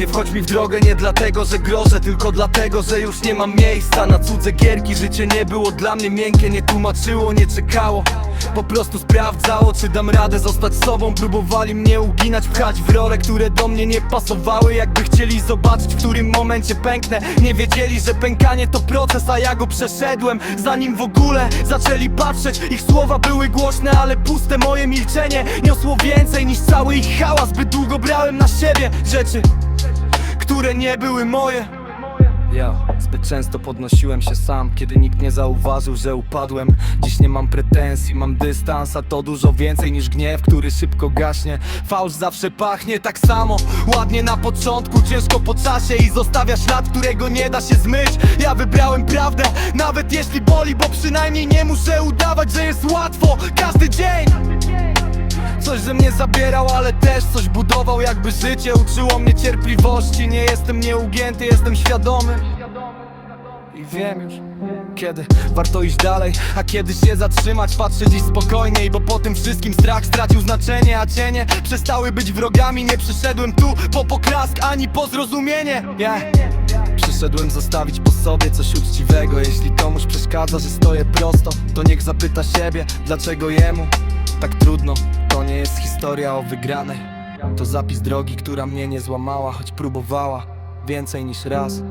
Nie wchodź mi w drogę nie dlatego, że grożę Tylko dlatego, że już nie mam miejsca na cudze gierki. Życie nie było dla mnie miękkie, nie tłumaczyło, nie czekało Po prostu sprawdzało, czy dam radę zostać sobą. Próbowali mnie uginać, pchać w role, które do mnie nie pasowały. Jakby chcieli zobaczyć, w którym momencie pęknę. Nie wiedzieli, że pękanie to proces, a ja go przeszedłem. Zanim w ogóle zaczęli patrzeć Ich słowa były głośne, ale puste moje milczenie Niosło więcej niż cały ich hałas. Zbyt długo brałem na siebie rzeczy które nie były moje ja zbyt często podnosiłem się sam Kiedy nikt nie zauważył, że upadłem. Dziś nie mam pretensji, mam dystans A to dużo więcej niż gniew, który szybko gaśnie. Fałsz zawsze pachnie tak samo Ładnie na początku, ciężko po czasie I zostawia ślad, którego nie da się zmyć. Ja wybrałem prawdę, nawet jeśli boli Bo przynajmniej nie muszę udawać, że jest łatwo Każdy dzień Coś ze mnie zabierał, ale też coś budował. Jakby życie uczyło mnie cierpliwości. Nie jestem nieugięty, jestem świadomy. I wiem już kiedy warto iść dalej, a kiedy się zatrzymać Patrzę dziś spokojniej, bo po tym wszystkim strach stracił znaczenie A cienie przestały być wrogami. Nie przyszedłem tu po poklask ani po zrozumienie. Yeah. Przyszedłem zostawić po sobie coś uczciwego. Jeśli komuś przeszkadza, że stoję prosto To niech zapyta siebie, dlaczego jemu tak trudno To nie jest historia o wygranej. To zapis drogi, która mnie nie złamała Choć próbowała więcej niż raz